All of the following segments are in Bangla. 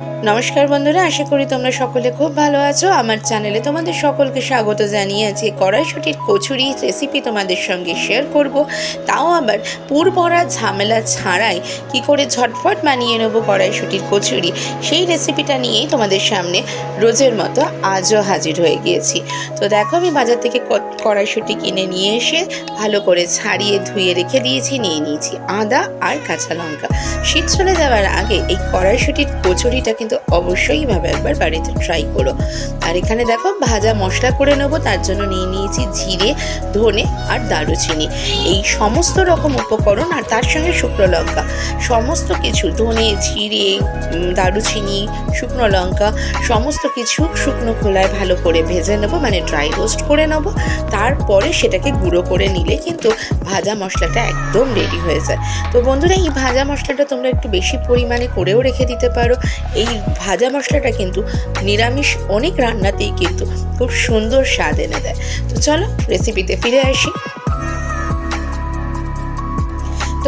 নমস্কার বন্ধুরা, আশা করি তোমরা সকলে খুব ভালো আছো। আমার চ্যানেলে তোমাদের সকলকে স্বাগত জানিয়ে আছি কড়াইশুটির কচুরি রেসিপি তোমাদের সঙ্গে শেয়ার করব। তাও আবার পুর ভরা ঝামেলা ছাড়াই কি করে ঝটফট বানিয়ে নেব কড়াইশুটির কচুরি, সেই রেসিপিটা নিয়েই তোমাদের সামনে রোজের মতো আজও হাজির হয়ে গিয়েছি। তো দেখো, আমি বাজার থেকে কড়াইশুটি কিনে নিয়ে এসে ভালো করে ছাড়িয়ে ধুয়ে রেখে দিয়েছি, নিয়ে নিয়েছি আদা আর কাঁচা লঙ্কা। শীত চলে যাওয়ার আগে এই কড়াইশুটির কচুরিটা কিন্তু অবশ্যই ভাবে একবার বাড়িতে ট্রাই করো। আর এখানে দেখো ভাজা মশলা করে নেব, তার জন্য নিয়ে নিয়েছি জিরে, ধনে আর দারুচিনি। এই সমস্ত রকম উপকরণ আর তার সঙ্গে শুকনো লঙ্কা। সমস্ত কিছু, ধনে, জিরে দারুচিনি, শুকনো লঙ্কা, সমস্ত কিছু শুকনো খোলায় ভালো করে ভেজে নেব মানে ড্রাই রোস্ট করে নেব। তারপরে সেটাকে গুঁড়ো করে নিলে কিন্তু ভাজা মশলাটা একদম রেডি হয়ে যায়। তো বন্ধুরা, এই ভাজা মশলাটা তোমরা একটু বেশি পরিমাণে করেও রেখে দিতে পারো। এই ভাজা মশলাটা কিন্তু নিরামিষ অনেক রান্নাতেই কিন্তু খুব সুন্দর স্বাদ এনে দেয়। তো চলো রেসিপিতে ফিরে আসি।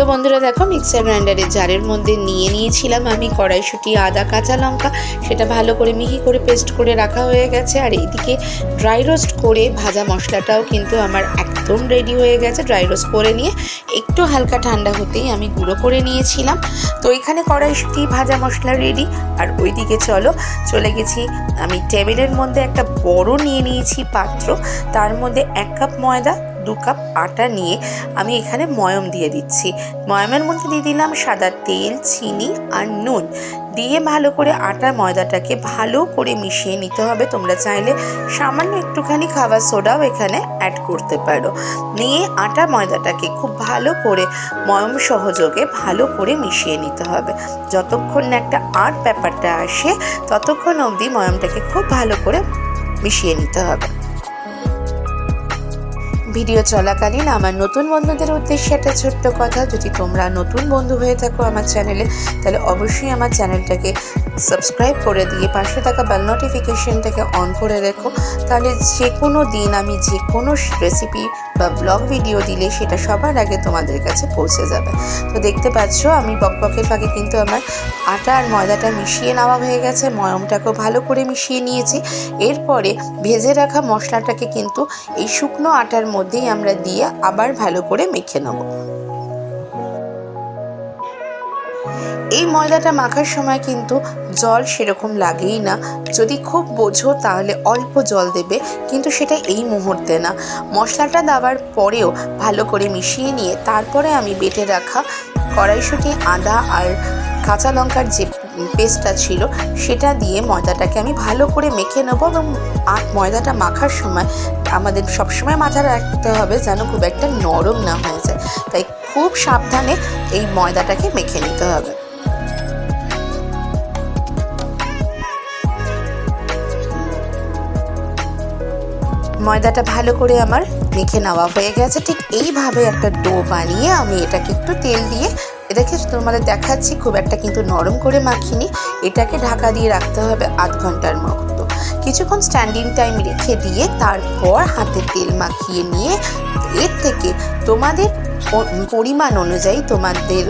তো বন্ধুরা দেখো মিক্সার গ্রাইন্ডারের জারের মধ্যে নিয়ে নিয়েছিলাম আমি কড়াইশুঁটি, আদা, কাঁচা লঙ্কা। সেটা ভালো করে মিহি করে পেস্ট করে রাখা হয়ে গেছে। আর এইদিকে ড্রাই রোস্ট করে ভাজা মশলাটাও কিন্তু আমার একদম রেডি হয়ে গেছে। ড্রাই রোস্ট করে নিয়ে একটু হালকা ঠান্ডা হতেই আমি গুঁড়ো করে নিয়েছিলাম। তো এখানে কড়াইশুঁটি, ভাজা মশলা রেডি আর ওইদিকে চলো, চলে গেছি। আমি টেবিলের মধ্যে একটা বড় নিয়ে নিয়েছি পাত্র। তার মধ্যে এক কাপ ময়দা দু কাপ আটা নিয়ে আমি এখানে ময়ম দিয়ে দিচ্ছি। ময়মের মধ্যে দিয়ে দিলাম সাদা তেল, চিনি আর নুন। দিয়ে ভালো করে আটা ময়দাটাকে ভালো করে মিশিয়ে নিতে হবে। তোমরা চাইলে সামান্য একটুখানি খাবার সোডাও এখানে অ্যাড করতে পারো। নিয়ে আটা ময়দাটাকে খুব ভালো করে ময়ম সহযোগে ভালো করে মিশিয়ে নিতে হবে। যতক্ষণ না একটা আট ব্যাপারটা আসে, ততক্ষণ অবধি ময়মটাকে খুব ভালো করে মিশিয়ে নিতে হবে। ভিডিও চলাকালীন আমার নতুন বন্ধুদের উদ্দেশ্যে একটা ছোট্ট কথা। যদি তোমরা নতুন বন্ধু হয়ে থাকো আমার চ্যানেলে, তাহলে অবশ্যই আমার চ্যানেলটাকে সাবস্ক্রাইব করে দিয়ে পাশে থাকা বেল নোটিফিকেশনটাকে অন করে রেখো। তাহলে যে কোনো দিন আমি যে কোনো রেসিপি বা ব্লগ ভিডিও দিলে সেটা সবার আগে তোমাদের কাছে পৌঁছে যাবে। তো দেখতে পাচ্ছ, আমি বকবকের ফাঁকে কিন্তু আমার আটা আর ময়দাটা মিশিয়ে নেওয়া হয়ে গেছে। ময়মটাকেও ভালো করে মিশিয়ে নিয়েছি। এরপরে ভেজে রাখা মশলাটাকে কিন্তু এই শুকনো আটার মধ্যেই আমরা দিয়ে আবার ভালো করে মেখে নেব। এই ময়দাটা মাখার সময় কিন্তু জল সেরকম লাগেই না। যদি খুব বোঝো তাহলে অল্প জল দেবে, কিন্তু সেটা এই মুহূর্তে না। মশলাটা দেওয়ার পরেও ভালো করে মিশিয়ে নিয়ে তারপরে আমি বেটে রাখা কড়াইশুঁটি, আদা আর কাঁচা লঙ্কার যে পেস্টটা ছিল, সেটা দিয়ে ময়দাটাকে আমি ভালো করে মেখে নেব এবং ময়দাটা মাখার সময় আমাদের সবসময় মাথা রাখতে হবে যেন খুব একটা নরম না হয়ে যায়। তাই খুব সাবধানে এই ময়দাটাকে মেখে নিতে হবে। ময়দাটা ভালো করে আমার মেখে নেওয়া হয়ে গেছে। ঠিক এইভাবে একটা ডো বানিয়ে আমি এটাকে একটু তেল দিয়ে এটাকে তোমাদের দেখাচ্ছি, খুব একটা কিন্তু নরম করে মাখিনি। এটাকে ঢাকা দিয়ে রাখতে হবে আধ ঘণ্টার মতো। কিছুক্ষণ স্ট্যান্ডিং টাইম রেখে দিয়ে তারপর হাতে তেল মাখিয়ে নিয়ে, এর থেকে তোমাদের পরিমাণ অনুযায়ী তোমাদের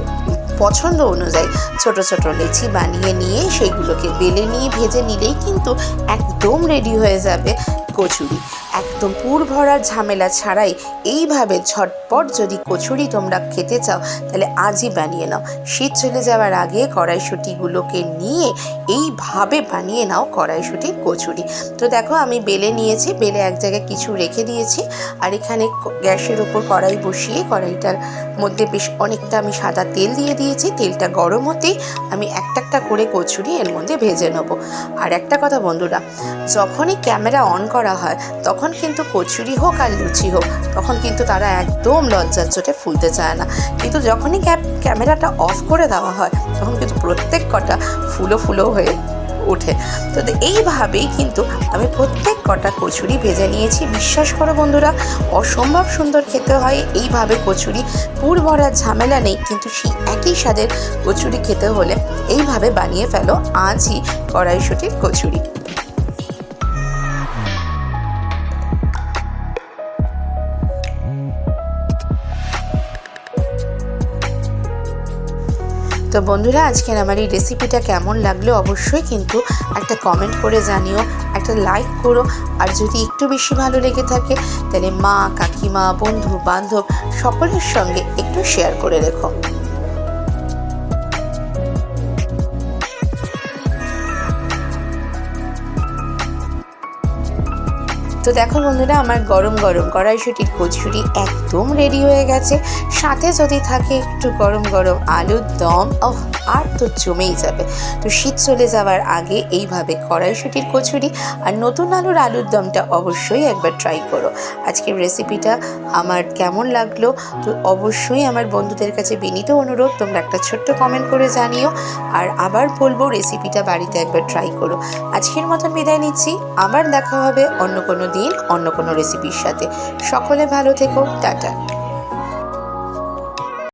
পছন্দ অনুযায়ী ছোট ছোট লেচি বানিয়ে নিয়ে সেইগুলোকে বেলে নিয়ে ভেজে নিলেই কিন্তু একদম রেডি হয়ে যাবে কচুরি। একদম পুর ভরা ঝামেলা ছাড়াই এইভাবে ঝটপট যদি কচুরি তোমরা খেতে চাও, তাহলে আজই বানিয়ে নাও। শীত চলে যাওয়ার আগে কড়াইশুঁটিগুলোকে নিয়ে এইভাবে বানিয়ে নাও কড়াইশুঁটির কচুরি। তো দেখো আমি বেলে নিয়েছি, বেলে এক জায়গায় কিছু রেখে দিয়েছি, আর এখানে গ্যাসের ওপর কড়াই বসিয়ে কড়াইটার মধ্যে বেশ অনেকটা আমি সাদা তেল দিয়ে দিয়েছি, তেলটা গরম হতেই আমি একটা একটা করে কচুরি এর মধ্যে ভেজে নেব। আর একটা কথা বন্ধুরা, যখনই ক্যামেরা অন করা হয়, তখন কিন্তু কচুরি হোক আর লুচি হোক, তখন কিন্তু তারা একদম লজ্জার চোটে ফুলতে চায় না। কিন্তু যখনই ক্যামেরাটা অফ করে দেওয়া হয়, তখন কিন্তু প্রত্যেক কটা ফুলো ফুলো হয়ে ওঠে। তো এইভাবেই কিন্তু আমি প্রত্যেক কটা কচুরি ভেজে নিয়েছি। বিশ্বাস করো বন্ধুরা, অসম্ভব সুন্দর খেতে হয়। এইভাবে কচুরি, পুর ভরা ঝামেলা নেই, কিন্তু সেই একই স্বাদের কচুরি খেতে হলে এইভাবে বানিয়ে ফেলো আজই কড়াইশুটির কচুরি। তো বন্ধুরা, আজকের আমার এই রেসিপিটা কেমন লাগল অবশ্যই কিন্তু একটা কমেন্ট করে জানিও, একটা লাইক করো। আর যদি একটু বেশি ভালো লেগে থাকে, তাহলে মা, কাকিমা বন্ধু বান্ধব সকলের সঙ্গে একটু শেয়ার করে রেখো। তো দেখো বন্ধুরা, আমার গরম গরম কড়াইশুটির কচুরি একদম রেডি হয়ে গেছে। সাথে যদি থাকে একটু গরম গরম আলুর দম ও আর তো জমেই যাবে। তো শীত চলে যাওয়ার আগে এইভাবে কড়াইশুটির কচুরি আর নতুন আলুর আলুর দমটা অবশ্যই একবার ট্রাই করো। আজকের রেসিপিটা আমার কেমন লাগল? তো অবশ্যই আমার বন্ধুদের কাছে বিনীত অনুরোধ, তোমরা একটা ছোট্ট কমেন্ট করে জানিও। আর আবার বলব রেসিপিটা বাড়িতে একবার ট্রাই করো। আজকের মতন বিদায় নিচ্ছি। আবার দেখা হবে অন্য কোনো দিন অন্য কোনো রেসিপির সাথে। সকলে ভালো থেকো টাটা।